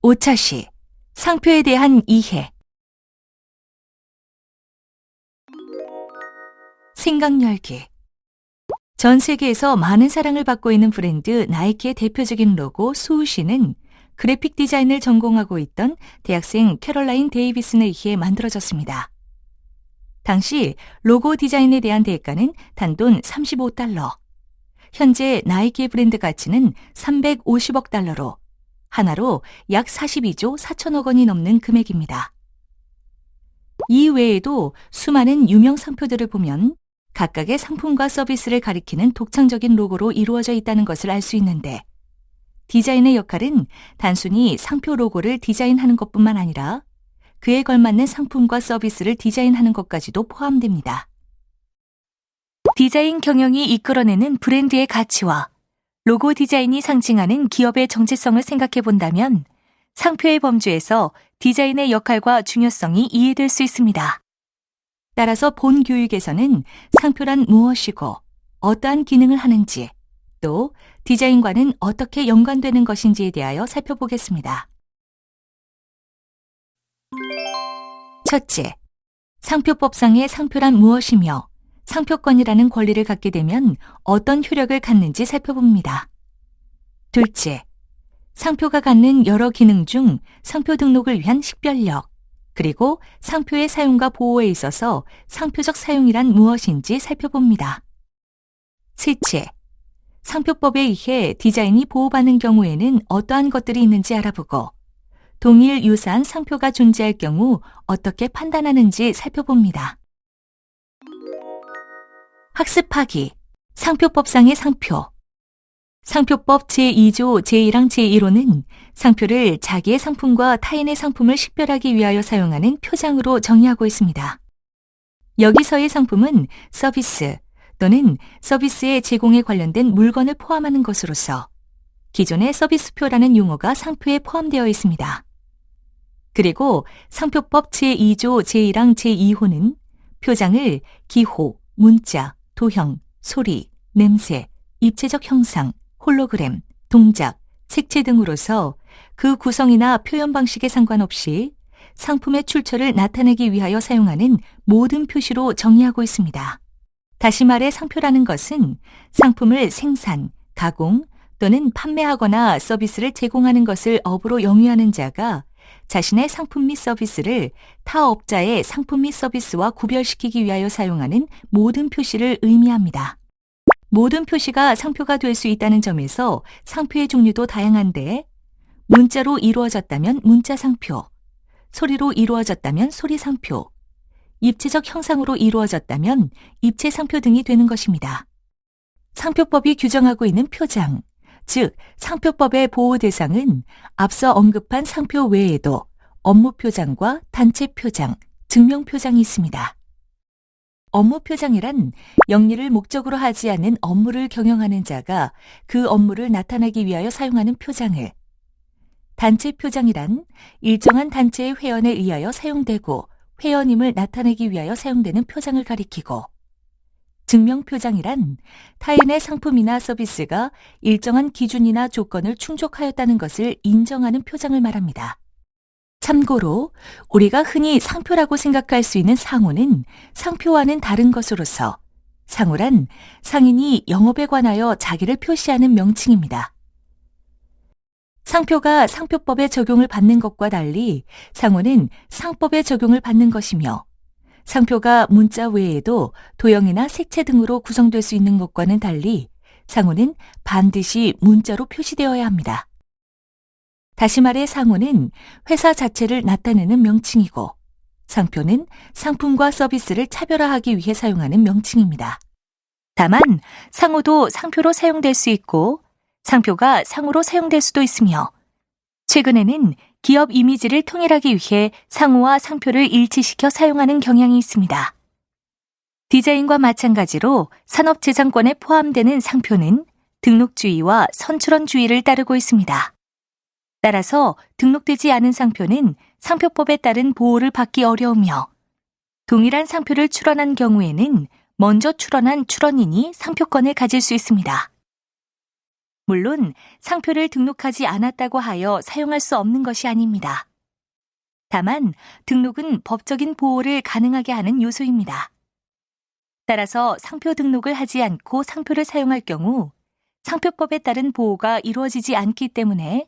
오차시 상표에 대한 이해 생각 열기 전 세계에서 많은 사랑을 받고 있는 브랜드 나이키의 대표적인 로고 수우시는 그래픽 디자인을 전공하고 있던 대학생 캐롤라인 데이비슨에 의해 만들어졌습니다. 당시 로고 디자인에 대한 대가는 단돈 35달러. 현재 나이키의 브랜드 가치는 350억 달러로 하나로 약 42조 4천억 원이 넘는 금액입니다. 이 외에도 수많은 유명 상표들을 보면 각각의 상품과 서비스를 가리키는 독창적인 로고로 이루어져 있다는 것을 알 수 있는데 디자인의 역할은 단순히 상표 로고를 디자인하는 것뿐만 아니라 그에 걸맞는 상품과 서비스를 디자인하는 것까지도 포함됩니다. 디자인 경영이 이끌어내는 브랜드의 가치와 로고 디자인이 상징하는 기업의 정체성을 생각해 본다면 상표의 범주에서 디자인의 역할과 중요성이 이해될 수 있습니다. 따라서 본 교육에서는 상표란 무엇이고 어떠한 기능을 하는지 또 디자인과는 어떻게 연관되는 것인지에 대하여 살펴보겠습니다. 첫째, 상표법상의 상표란 무엇이며 상표권이라는 권리를 갖게 되면 어떤 효력을 갖는지 살펴봅니다. 둘째, 상표가 갖는 여러 기능 중 상표 등록을 위한 식별력, 그리고 상표의 사용과 보호에 있어서 상표적 사용이란 무엇인지 살펴봅니다. 셋째, 상표법에 의해 디자인이 보호받는 경우에는 어떠한 것들이 있는지 알아보고 동일 유사한 상표가 존재할 경우 어떻게 판단하는지 살펴봅니다. 학습하기, 상표법상의 상표. 상표법 제2조 제1항 제1호는 상표를 자기의 상품과 타인의 상품을 식별하기 위하여 사용하는 표장으로 정의하고 있습니다. 여기서의 상품은 서비스 또는 서비스의 제공에 관련된 물건을 포함하는 것으로서 기존의 서비스표라는 용어가 상표에 포함되어 있습니다. 그리고 상표법 제2조 제1항 제2호는 표장을 기호, 문자, 도형, 소리, 냄새, 입체적 형상, 홀로그램, 동작, 색채 등으로서 그 구성이나 표현 방식에 상관없이 상품의 출처를 나타내기 위하여 사용하는 모든 표시로 정의하고 있습니다. 다시 말해 상표라는 것은 상품을 생산, 가공 또는 판매하거나 서비스를 제공하는 것을 업으로 영위하는 자가 자신의 상품 및 서비스를 타 업자의 상품 및 서비스와 구별시키기 위하여 사용하는 모든 표시를 의미합니다. 모든 표시가 상표가 될 수 있다는 점에서 상표의 종류도 다양한데 문자로 이루어졌다면 문자 상표, 소리로 이루어졌다면 소리 상표, 입체적 형상으로 이루어졌다면 입체 상표 등이 되는 것입니다. 상표법이 규정하고 있는 표장, 즉 상표법의 보호 대상은 앞서 언급한 상표 외에도 업무 표장과 단체 표장, 증명 표장이 있습니다. 업무 표장이란 영리를 목적으로 하지 않는 업무를 경영하는 자가 그 업무를 나타내기 위하여 사용하는 표장을 단체 표장이란 일정한 단체의 회원에 의하여 사용되고 회원임을 나타내기 위하여 사용되는 표장을 가리키고 증명 표장이란 타인의 상품이나 서비스가 일정한 기준이나 조건을 충족하였다는 것을 인정하는 표장을 말합니다. 참고로 우리가 흔히 상표라고 생각할 수 있는 상호는 상표와는 다른 것으로서 상호란 상인이 영업에 관하여 자기를 표시하는 명칭입니다. 상표가 상표법에 적용을 받는 것과 달리 상호는 상법에 적용을 받는 것이며 상표가 문자 외에도 도형이나 색채 등으로 구성될 수 있는 것과는 달리 상호는 반드시 문자로 표시되어야 합니다. 다시 말해 상호는 회사 자체를 나타내는 명칭이고 상표는 상품과 서비스를 차별화하기 위해 사용하는 명칭입니다. 다만 상호도 상표로 사용될 수 있고 상표가 상호로 사용될 수도 있으며 최근에는 기업 이미지를 통일하기 위해 상호와 상표를 일치시켜 사용하는 경향이 있습니다. 디자인과 마찬가지로 산업재산권에 포함되는 상표는 등록주의와 선출원주의를 따르고 있습니다. 따라서 등록되지 않은 상표는 상표법에 따른 보호를 받기 어려우며 동일한 상표를 출원한 경우에는 먼저 출원한 출원인이 상표권을 가질 수 있습니다. 물론 상표를 등록하지 않았다고 하여 사용할 수 없는 것이 아닙니다. 다만 등록은 법적인 보호를 가능하게 하는 요소입니다. 따라서 상표 등록을 하지 않고 상표를 사용할 경우 상표법에 따른 보호가 이루어지지 않기 때문에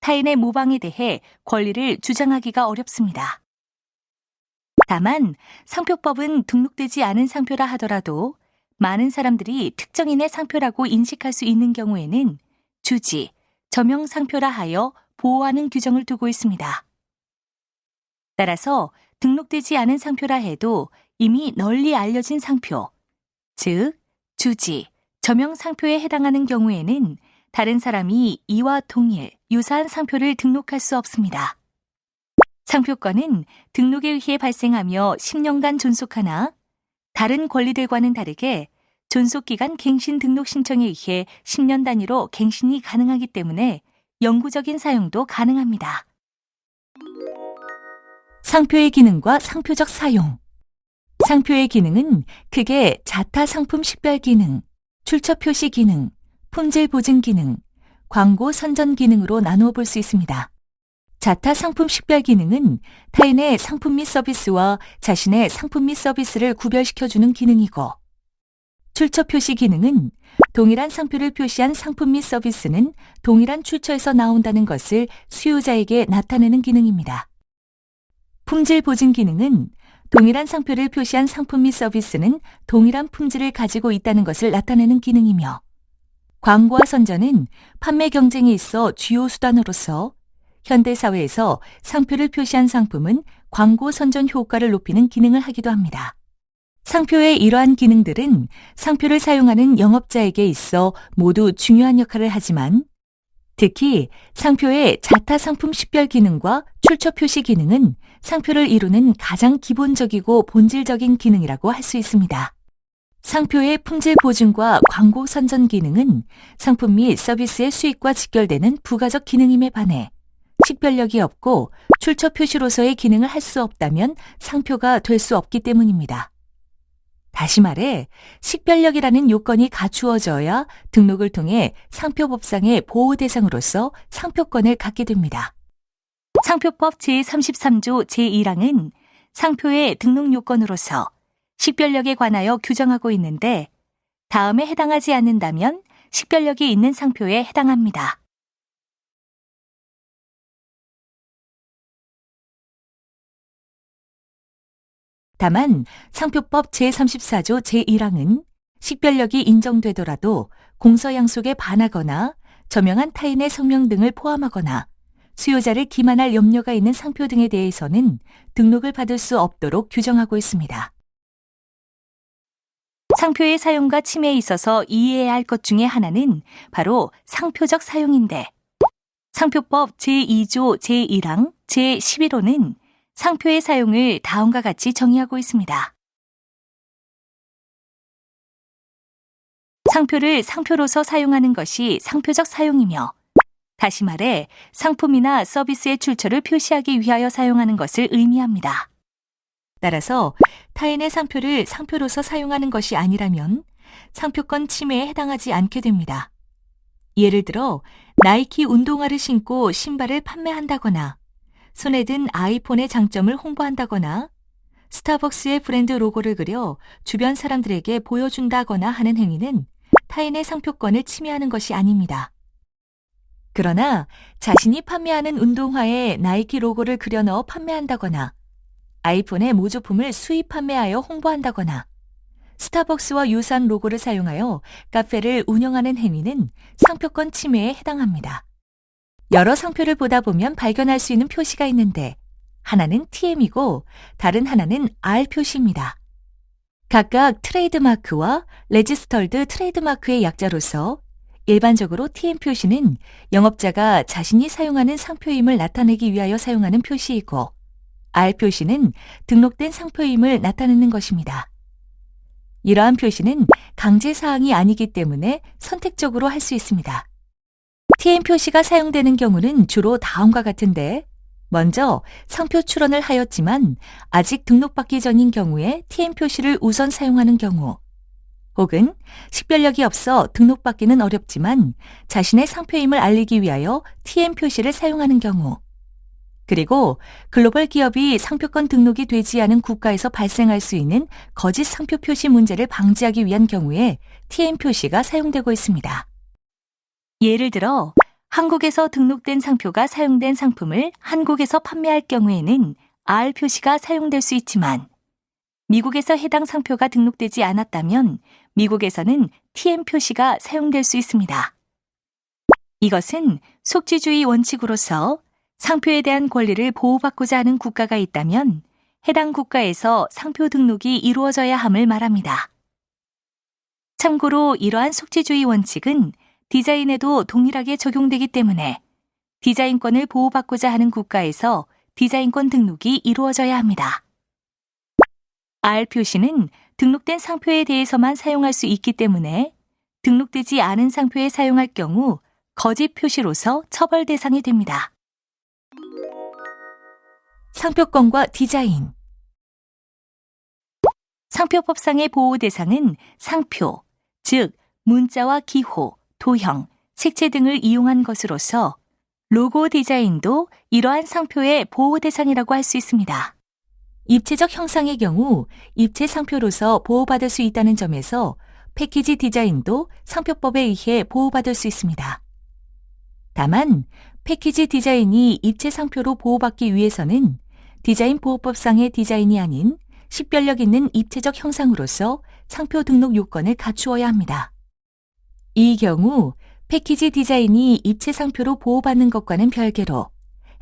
타인의 모방에 대해 권리를 주장하기가 어렵습니다. 다만 상표법은 등록되지 않은 상표라 하더라도 많은 사람들이 특정인의 상표라고 인식할 수 있는 경우에는 주지, 저명 상표라 하여 보호하는 규정을 두고 있습니다. 따라서 등록되지 않은 상표라 해도 이미 널리 알려진 상표, 즉, 주지, 저명 상표에 해당하는 경우에는 다른 사람이 이와 동일, 유사한 상표를 등록할 수 없습니다. 상표권은 등록에 의해 발생하며 10년간 존속하나 다른 권리들과는 다르게 존속기간 갱신 등록 신청에 의해 10년 단위로 갱신이 가능하기 때문에 영구적인 사용도 가능합니다. 상표의 기능과 상표적 사용 상표의 기능은 크게 자타 상품 식별 기능, 출처 표시 기능, 품질 보증 기능, 광고 선전 기능으로 나누어 볼 수 있습니다. 자타 상품 식별 기능은 타인의 상품 및 서비스와 자신의 상품 및 서비스를 구별시켜주는 기능이고, 출처 표시 기능은 동일한 상표를 표시한 상품 및 서비스는 동일한 출처에서 나온다는 것을 수요자에게 나타내는 기능입니다. 품질 보증 기능은 동일한 상표를 표시한 상품 및 서비스는 동일한 품질을 가지고 있다는 것을 나타내는 기능이며 광고와 선전은 판매 경쟁에 있어 주요 수단으로서 현대 사회에서 상표를 표시한 상품은 광고 선전 효과를 높이는 기능을 하기도 합니다. 상표의 이러한 기능들은 상표를 사용하는 영업자에게 있어 모두 중요한 역할을 하지만 특히 상표의 자타 상품 식별 기능과 출처 표시 기능은 상표를 이루는 가장 기본적이고 본질적인 기능이라고 할 수 있습니다. 상표의 품질 보증과 광고 선전 기능은 상품 및 서비스의 수익과 직결되는 부가적 기능임에 반해 식별력이 없고 출처 표시로서의 기능을 할 수 없다면 상표가 될 수 없기 때문입니다. 다시 말해 식별력이라는 요건이 갖추어져야 등록을 통해 상표법상의 보호 대상으로서 상표권을 갖게 됩니다. 상표법 제33조 제1항은 상표의 등록 요건으로서 식별력에 관하여 규정하고 있는데 다음에 해당하지 않는다면 식별력이 있는 상표에 해당합니다. 다만 상표법 제34조 제1항은 식별력이 인정되더라도 공서양속에 반하거나 저명한 타인의 성명 등을 포함하거나 수요자를 기만할 염려가 있는 상표 등에 대해서는 등록을 받을 수 없도록 규정하고 있습니다. 상표의 사용과 침해에 있어서 이해해야 할 것 중에 하나는 바로 상표적 사용인데 상표법 제2조 제1항 제11호는 상표의 사용을 다음과 같이 정의하고 있습니다. 상표를 상표로서 사용하는 것이 상표적 사용이며 다시 말해 상품이나 서비스의 출처를 표시하기 위하여 사용하는 것을 의미합니다. 따라서 타인의 상표를 상표로서 사용하는 것이 아니라면 상표권 침해에 해당하지 않게 됩니다. 예를 들어 나이키 운동화를 신고 신발을 판매한다거나 손에 든 아이폰의 장점을 홍보한다거나 스타벅스의 브랜드 로고를 그려 주변 사람들에게 보여준다거나 하는 행위는 타인의 상표권을 침해하는 것이 아닙니다. 그러나 자신이 판매하는 운동화에 나이키 로고를 그려 넣어 판매한다거나 아이폰의 모조품을 수입 판매하여 홍보한다거나 스타벅스와 유사한 로고를 사용하여 카페를 운영하는 행위는 상표권 침해에 해당합니다. 여러 상표를 보다 보면 발견할 수 있는 표시가 있는데 하나는 TM이고 다른 하나는 R 표시입니다. 각각 트레이드마크와 레지스털드 트레이드마크의 약자로서 일반적으로 TM 표시는 영업자가 자신이 사용하는 상표임을 나타내기 위하여 사용하는 표시이고 R 표시는 등록된 상표임을 나타내는 것입니다. 이러한 표시는 강제 사항이 아니기 때문에 선택적으로 할 수 있습니다. TM 표시가 사용되는 경우는 주로 다음과 같은데 먼저 상표 출원을 하였지만 아직 등록받기 전인 경우에 TM 표시를 우선 사용하는 경우 혹은 식별력이 없어 등록받기는 어렵지만 자신의 상표임을 알리기 위하여 TM 표시를 사용하는 경우, 그리고 글로벌 기업이 상표권 등록이 되지 않은 국가에서 발생할 수 있는 거짓 상표 표시 문제를 방지하기 위한 경우에 TM 표시가 사용되고 있습니다. 예를 들어 한국에서 등록된 상표가 사용된 상품을 한국에서 판매할 경우에는 R 표시가 사용될 수 있지만 미국에서 해당 상표가 등록되지 않았다면 미국에서는 TM 표시가 사용될 수 있습니다. 이것은 속지주의 원칙으로서 상표에 대한 권리를 보호받고자 하는 국가가 있다면 해당 국가에서 상표 등록이 이루어져야 함을 말합니다. 참고로 이러한 속지주의 원칙은 디자인에도 동일하게 적용되기 때문에 디자인권을 보호받고자 하는 국가에서 디자인권 등록이 이루어져야 합니다. R 표시는 등록된 상표에 대해서만 사용할 수 있기 때문에 등록되지 않은 상표에 사용할 경우 거짓 표시로서 처벌 대상이 됩니다. 상표권과 디자인 상표법상의 보호 대상은 상표, 즉 문자와 기호, 도형, 색채 등을 이용한 것으로서 로고 디자인도 이러한 상표의 보호 대상이라고 할 수 있습니다. 입체적 형상의 경우 입체 상표로서 보호받을 수 있다는 점에서 패키지 디자인도 상표법에 의해 보호받을 수 있습니다. 다만 패키지 디자인이 입체 상표로 보호받기 위해서는 디자인 보호법상의 디자인이 아닌 식별력 있는 입체적 형상으로서 상표 등록 요건을 갖추어야 합니다. 이 경우 패키지 디자인이 입체 상표로 보호받는 것과는 별개로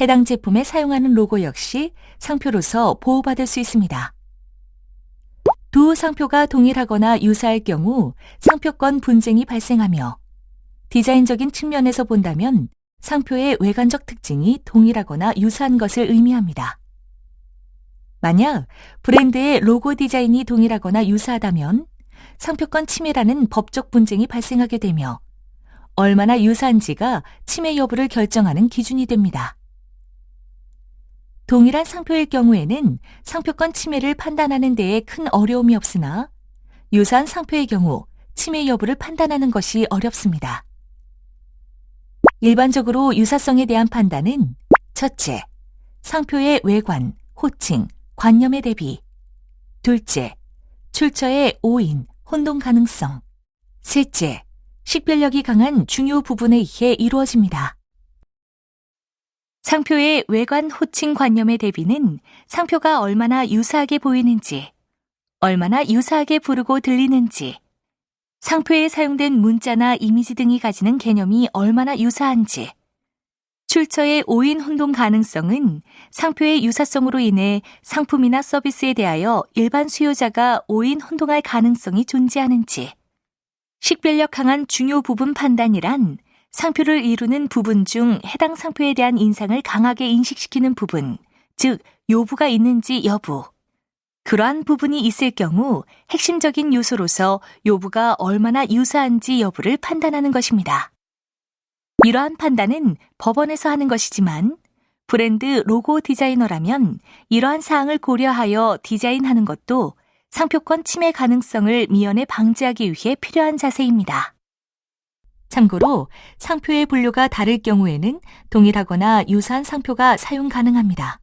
해당 제품에 사용하는 로고 역시 상표로서 보호받을 수 있습니다. 두 상표가 동일하거나 유사할 경우 상표권 분쟁이 발생하며 디자인적인 측면에서 본다면 상표의 외관적 특징이 동일하거나 유사한 것을 의미합니다. 만약 브랜드의 로고 디자인이 동일하거나 유사하다면 상표권 침해라는 법적 분쟁이 발생하게 되며 얼마나 유사한지가 침해 여부를 결정하는 기준이 됩니다. 동일한 상표일 경우에는 상표권 침해를 판단하는 데에 큰 어려움이 없으나 유사한 상표의 경우 침해 여부를 판단하는 것이 어렵습니다. 일반적으로 유사성에 대한 판단은 첫째, 상표의 외관, 호칭, 관념의 대비. 둘째, 출처의 오인, 혼동 가능성. 셋째, 식별력이 강한 중요 부분에 의해 이루어집니다. 상표의 외관 호칭 관념의 대비는 상표가 얼마나 유사하게 보이는지, 얼마나 유사하게 부르고 들리는지, 상표에 사용된 문자나 이미지 등이 가지는 개념이 얼마나 유사한지, 출처의 오인 혼동 가능성은 상표의 유사성으로 인해 상품이나 서비스에 대하여 일반 수요자가 오인 혼동할 가능성이 존재하는지, 식별력 강한 중요 부분 판단이란 상표를 이루는 부분 중 해당 상표에 대한 인상을 강하게 인식시키는 부분, 즉 요부가 있는지 여부. 그러한 부분이 있을 경우 핵심적인 요소로서 요부가 얼마나 유사한지 여부를 판단하는 것입니다. 이러한 판단은 법원에서 하는 것이지만 브랜드 로고 디자이너라면 이러한 사항을 고려하여 디자인하는 것도 상표권 침해 가능성을 미연에 방지하기 위해 필요한 자세입니다. 참고로 상표의 분류가 다를 경우에는 동일하거나 유사한 상표가 사용 가능합니다.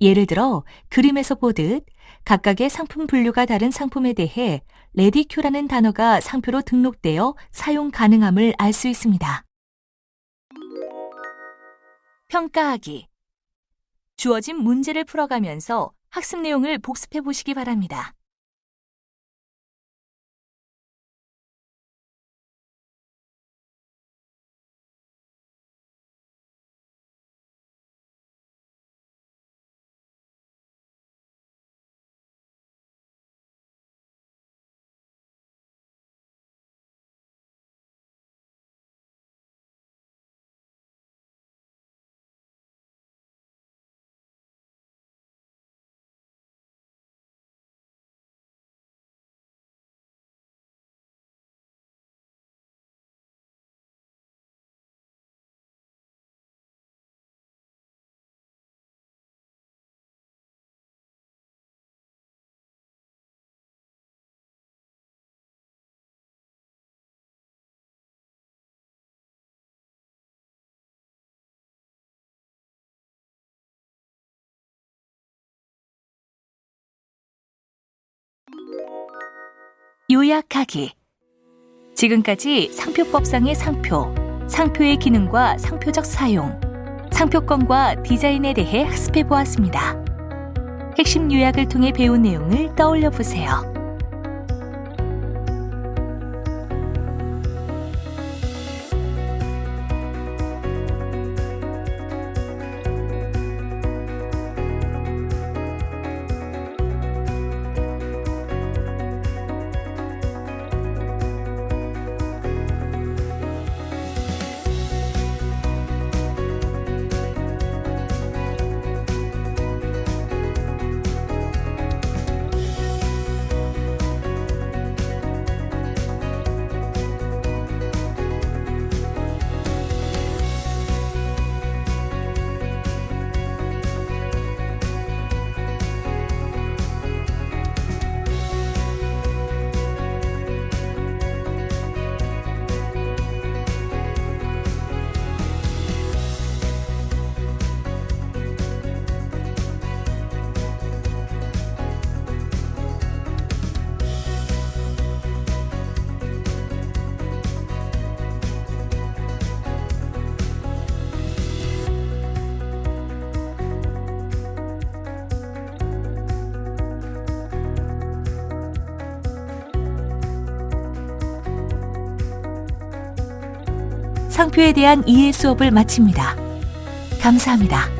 예를 들어 그림에서 보듯 각각의 상품 분류가 다른 상품에 대해 레디큐라는 단어가 상표로 등록되어 사용 가능함을 알 수 있습니다. 평가하기. 주어진 문제를 풀어가면서 학습 내용을 복습해 보시기 바랍니다. 요약하기. 지금까지 상표법상의 상표, 상표의 기능과 상표적 사용, 상표권과 디자인에 대해 학습해 보았습니다. 핵심 요약을 통해 배운 내용을 떠올려 보세요. 상표에 대한 이해 수업을 마칩니다. 감사합니다.